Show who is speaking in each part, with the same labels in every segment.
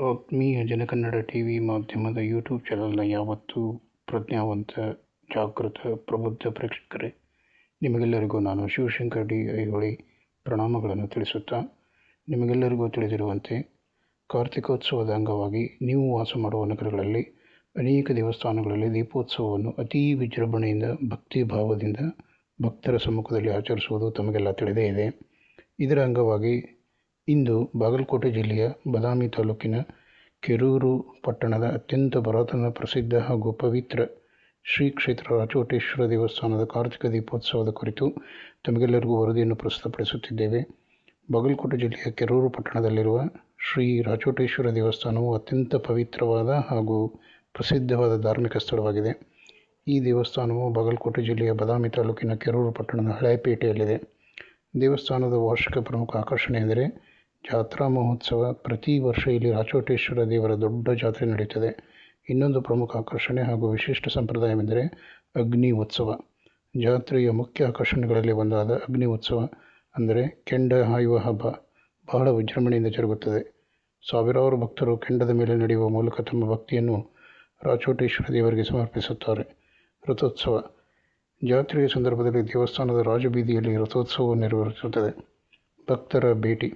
Speaker 1: ಆತ್ಮೀಯ Janakannada T V ಮಾಧ್ಯಮದ YouTube ಚಾನಲ್ನ ಯಾವತ್ತೂ ಪ್ರಜ್ಞಾವಂತ, ಜಾಗೃತ, ಪ್ರಬುದ್ಧ ಪ್ರೇಕ್ಷಕರೇ, ನಿಮಗೆಲ್ಲರಿಗೂ ನಾನು ಶಿವಶಂಕರ್ ಡಿ ಐಹೊಳಿ ಪ್ರಣಾಮಗಳನ್ನು ತಿಳಿಸುತ್ತಾ, ನಿಮಗೆಲ್ಲರಿಗೂ ತಿಳಿದಿರುವಂತೆ, ಕಾರ್ತಿಕೋತ್ಸವದ ಅಂಗವಾಗಿ ನೀವು ವಾಸ ಮಾಡುವ ನಗರಗಳಲ್ಲಿ, ಅನೇಕ ದೇವಸ್ಥಾನಗಳಲ್ಲಿ ದೀಪೋತ್ಸವವನ್ನು ಅತೀ ವಿಜೃಂಭಣೆಯಿಂದ ಭಕ್ತಿ ಭಾವದಿಂದ ಭಕ್ತರ ಸಮ್ಮುಖದಲ್ಲಿ ಆಚರಿಸುವುದು ತಮಗೆಲ್ಲ ತಿಳಿದೇ ಇದೆ. ಇದರ ಅಂಗವಾಗಿ ಇಂದು ಬಾಗಲಕೋಟೆ ಜಿಲ್ಲೆಯ ಬದಾಮಿ ತಾಲೂಕಿನ ಕೆರೂರು ಪಟ್ಟಣದ ಅತ್ಯಂತ ಪುರಾತನ ಪ್ರಸಿದ್ಧ ಹಾಗೂ ಪವಿತ್ರ ಶ್ರೀ ಕ್ಷೇತ್ರ ರಾಚೋಟೇಶ್ವರ ದೇವಸ್ಥಾನದ ಕಾರ್ತಿಕ ದೀಪೋತ್ಸವದ ಕುರಿತು ತಮಗೆಲ್ಲರಿಗೂ ವರದಿಯನ್ನು ಪ್ರಸ್ತುತಪಡಿಸುತ್ತಿದ್ದೇವೆ. ಬಾಗಲಕೋಟೆ ಜಿಲ್ಲೆಯ ಕೆರೂರು ಪಟ್ಟಣದಲ್ಲಿರುವ ಶ್ರೀ ರಾಚೋಟೇಶ್ವರ ದೇವಸ್ಥಾನವು ಅತ್ಯಂತ ಪವಿತ್ರವಾದ ಹಾಗೂ ಪ್ರಸಿದ್ಧವಾದ ಧಾರ್ಮಿಕ ಸ್ಥಳವಾಗಿದೆ. ಈ ದೇವಸ್ಥಾನವು ಬಾಗಲಕೋಟೆ ಜಿಲ್ಲೆಯ ಬದಾಮಿ ತಾಲೂಕಿನ ಕೆರೂರು ಪಟ್ಟಣದ ಹಳೆಯಪೇಟೆಯಲ್ಲಿದೆ ದೇವಸ್ಥಾನದ ವಾರ್ಷಿಕ ಪ್ರಮುಖ ಆಕರ್ಷಣೆ ಎಂದರೆ ಜಾತ್ರಾ ಮಹೋತ್ಸವ ಪ್ರತಿ ವರ್ಷ ಇಲ್ಲಿ ರಾಚೋಟೇಶ್ವರ ದೇವರ ದೊಡ್ಡ ಜಾತ್ರೆ ನಡೆಯುತ್ತದೆ ಇನ್ನೊಂದು ಪ್ರಮುಖ ಆಕರ್ಷಣೆ ಹಾಗೂ ವಿಶಿಷ್ಟ ಸಂಪ್ರದಾಯವೆಂದರೆ ಅಗ್ನಿ ಉತ್ಸವ. ಜಾತ್ರೆಯ ಮುಖ್ಯ ಆಕರ್ಷಣೆಗಳಲ್ಲಿ ಒಂದಾದ ಅಗ್ನಿ ಉತ್ಸವ ಅಂದರೆ ಕೆಂಡ ಹಾಯುವ ಹಬ್ಬ. ಬಹಳ ವಿಜೃಂಭಣೆಯಿಂದ ಜರುಗುತ್ತದೆ. ಸಾವಿರಾರು ಭಕ್ತರು ಕೆಂಡದ ಮೇಲೆ ನಡೆಯುವ ಮೂಲಕ ತಮ್ಮ ಭಕ್ತಿಯನ್ನು ರಾಚೋಟೇಶ್ವರ ದೇವರಿಗೆ ಸಮರ್ಪಿಸುತ್ತಾರೆ. ರಥೋತ್ಸವ. ಜಾತ್ರೆಯ ಸಂದರ್ಭದಲ್ಲಿ ದೇವಸ್ಥಾನದ ರಾಜಬೀದಿಯಲ್ಲಿ ರಥೋತ್ಸವ ನೆರವೇರಿಸುತ್ತದೆ ಭಕ್ತರ ಭೇಟಿ.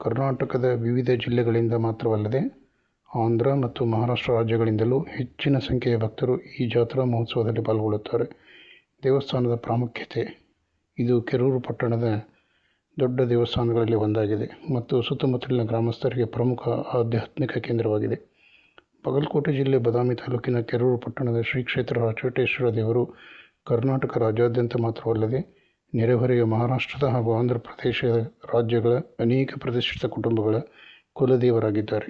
Speaker 1: ಕರ್ನಾಟಕದ ವಿವಿಧ ಜಿಲ್ಲೆಗಳಿಂದ ಮಾತ್ರವಲ್ಲದೆ ಆಂಧ್ರ ಮತ್ತು ಮಹಾರಾಷ್ಟ್ರ ರಾಜ್ಯಗಳಿಂದಲೂ ಹೆಚ್ಚಿನ ಸಂಖ್ಯೆಯ ಭಕ್ತರು ಈ ಜಾತ್ರಾ ಮಹೋತ್ಸವದಲ್ಲಿ ಪಾಲ್ಗೊಳ್ಳುತ್ತಾರೆ. ದೇವಸ್ಥಾನದ ಪ್ರಾಮುಖ್ಯತೆ. ಇದು ಕೆರೂರು ಪಟ್ಟಣದ ದೊಡ್ಡ ದೇವಸ್ಥಾನಗಳಲ್ಲಿ ಒಂದಾಗಿದೆ ಮತ್ತು ಸುತ್ತಮುತ್ತಲಿನ ಗ್ರಾಮಸ್ಥರಿಗೆ ಪ್ರಮುಖ ಆಧ್ಯಾತ್ಮಿಕ ಕೇಂದ್ರವಾಗಿದೆ. ಬಾಗಲಕೋಟೆ ಜಿಲ್ಲೆ ಬದಾಮಿ ತಾಲೂಕಿನ ಕೆರೂರು ಪಟ್ಟಣದ ಶ್ರೀ ಕ್ಷೇತ್ರ ರಾಚೋಟೇಶ್ವರ ದೇವರು ಕರ್ನಾಟಕ ರಾಜ್ಯಾದ್ಯಂತ ಮಾತ್ರವಲ್ಲದೆ ನೆರೆಹೊರೆಯ ಮಹಾರಾಷ್ಟ್ರದ ಹಾಗೂ ಆಂಧ್ರ ಪ್ರದೇಶ ರಾಜ್ಯಗಳ ಅನೇಕ ಪ್ರತಿಷ್ಠಿತ ಕುಟುಂಬಗಳ ಕುಲದೇವರಾಗಿದ್ದಾರೆ.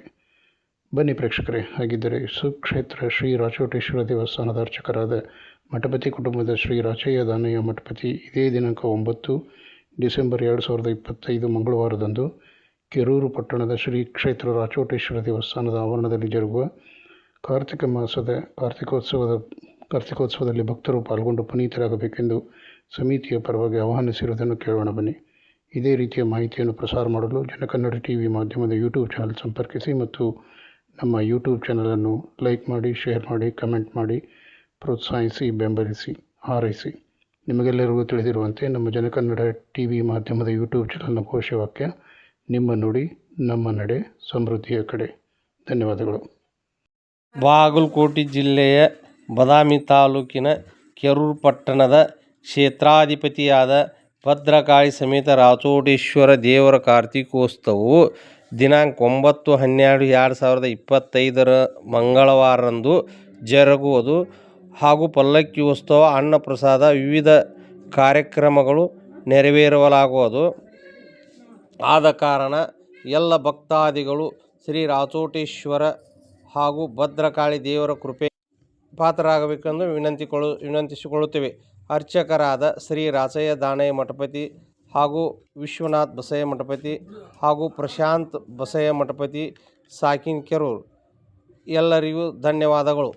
Speaker 1: ಬನ್ನಿ ಪ್ರೇಕ್ಷಕರೇ, ಹಾಗಿದ್ದರೆ ಸುಕ್ಷೇತ್ರ ಶ್ರೀ ರಾಚೋಟೇಶ್ವರ ದೇವಸ್ಥಾನದ ಅರ್ಚಕರಾದ ಮಠಪತಿ ಕುಟುಂಬದ ಶ್ರೀ ರಾಚಯ್ಯ ದಾನಯ್ಯ ಮಠಪತಿ ಇದೇ ದಿನಾಂಕ ಒಂಬತ್ತು ಡಿಸೆಂಬರ್ ಎರಡು ಸಾವಿರದ ಇಪ್ಪತ್ತೈದು ಮಂಗಳವಾರದಂದು ಕೆರೂರು ಪಟ್ಟಣದ ಶ್ರೀ ಕ್ಷೇತ್ರ ರಾಚೋಟೇಶ್ವರ ದೇವಸ್ಥಾನದ ಆವರಣದಲ್ಲಿ ಜರುಗುವ ಕಾರ್ತಿಕ ಮಾಸದ ಕಾರ್ತಿಕೋತ್ಸವದ ಕಾರ್ತಿಕೋತ್ಸವದಲ್ಲಿ ಭಕ್ತರು ಪಾಲ್ಗೊಂಡು ಪುನೀತರಾಗಬೇಕೆಂದು ಸಮಿತಿಯ ಪರವಾಗಿ ಆಹ್ವಾನಿಸಿರುವುದನ್ನು ಕೇಳೋಣ ಬನ್ನಿ. ಇದೇ ರೀತಿಯ ಮಾಹಿತಿಯನ್ನು ಪ್ರಸಾರ ಮಾಡಲು ಜನಕನ್ನಡ ಟಿ ವಿ ಮಾಧ್ಯಮದ ಯೂಟ್ಯೂಬ್ ಚಾನಲ್ ಸಂಪರ್ಕಿಸಿ ಮತ್ತು ನಮ್ಮ ಯೂಟ್ಯೂಬ್ ಚಾನಲನ್ನು ಲೈಕ್ ಮಾಡಿ, ಶೇರ್ ಮಾಡಿ, ಕಮೆಂಟ್ ಮಾಡಿ, ಪ್ರೋತ್ಸಾಹಿಸಿ, ಬೆಂಬಲಿಸಿ, ಹಾರೈಸಿ. ನಿಮಗೆಲ್ಲರಿಗೂ ತಿಳಿದಿರುವಂತೆ ನಮ್ಮ ಜನಕನ್ನಡ ಟಿ ವಿ ಮಾಧ್ಯಮದ ಯೂಟ್ಯೂಬ್ ಚಾನಲ್ನ ಘೋಷವಾಕ್ಯ, ನಿಮ್ಮ ನುಡಿ, ನಮ್ಮ ನಡೆ, ಸಮೃದ್ಧಿಯ ಕಡೆ. ಧನ್ಯವಾದಗಳು.
Speaker 2: ಬಾಗಲಕೋಟೆ ಜಿಲ್ಲೆಯ ಬದಾಮಿ ತಾಲೂಕಿನ ಕೆರೂರು ಪಟ್ಟಣದ ಕ್ಷೇತ್ರಾಧಿಪತಿಯಾದ ಭದ್ರಕಾಳಿ ಸಮೇತ ರಾಚೋಟೇಶ್ವರ ದೇವರ ಕಾರ್ತಿಕೋತ್ಸವವು ದಿನಾಂಕ ಒಂಬತ್ತು ಹನ್ನೆರಡು ಎರಡು ಸಾವಿರದ ಇಪ್ಪತ್ತೈದರ ಮಂಗಳವಾರರಂದು ಜರುಗುವುದು ಹಾಗೂ ಪಲ್ಲಕ್ಕಿ ಉತ್ಸವ, ಅನ್ನಪ್ರಸಾದ ವಿವಿಧ ಕಾರ್ಯಕ್ರಮಗಳು ನೆರವೇರಲಾಗುವುದು. ಆದ ಕಾರಣ ಎಲ್ಲ ಭಕ್ತಾದಿಗಳು ಶ್ರೀ ರಾಚೋಟೇಶ್ವರ ಹಾಗೂ ಭದ್ರಕಾಳಿ ದೇವರ ಕೃಪೆ ಪಾತ್ರರಾಗಬೇಕೆಂದು ವಿನಂತಿಕೊಳ್ಳು, ವಿನಂತಿಸಿಕೊಳ್ಳುತ್ತೇವೆ. ಅರ್ಚಕರಾದ ಶ್ರೀ ರಾಚಯ್ಯ ದಾನಯ್ಯ ಮಠಪತಿ ಹಾಗೂ ವಿಶ್ವನಾಥ್ ಬಸಯ್ಯ ಮಠಪತಿ ಹಾಗೂ ಪ್ರಶಾಂತ್ ಬಸಯ್ಯ ಮಠಪತಿ ಸಾಕಿನ್ ಕೆರೂರು ಎಲ್ಲರಿಗೂ ಧನ್ಯವಾದಗಳು.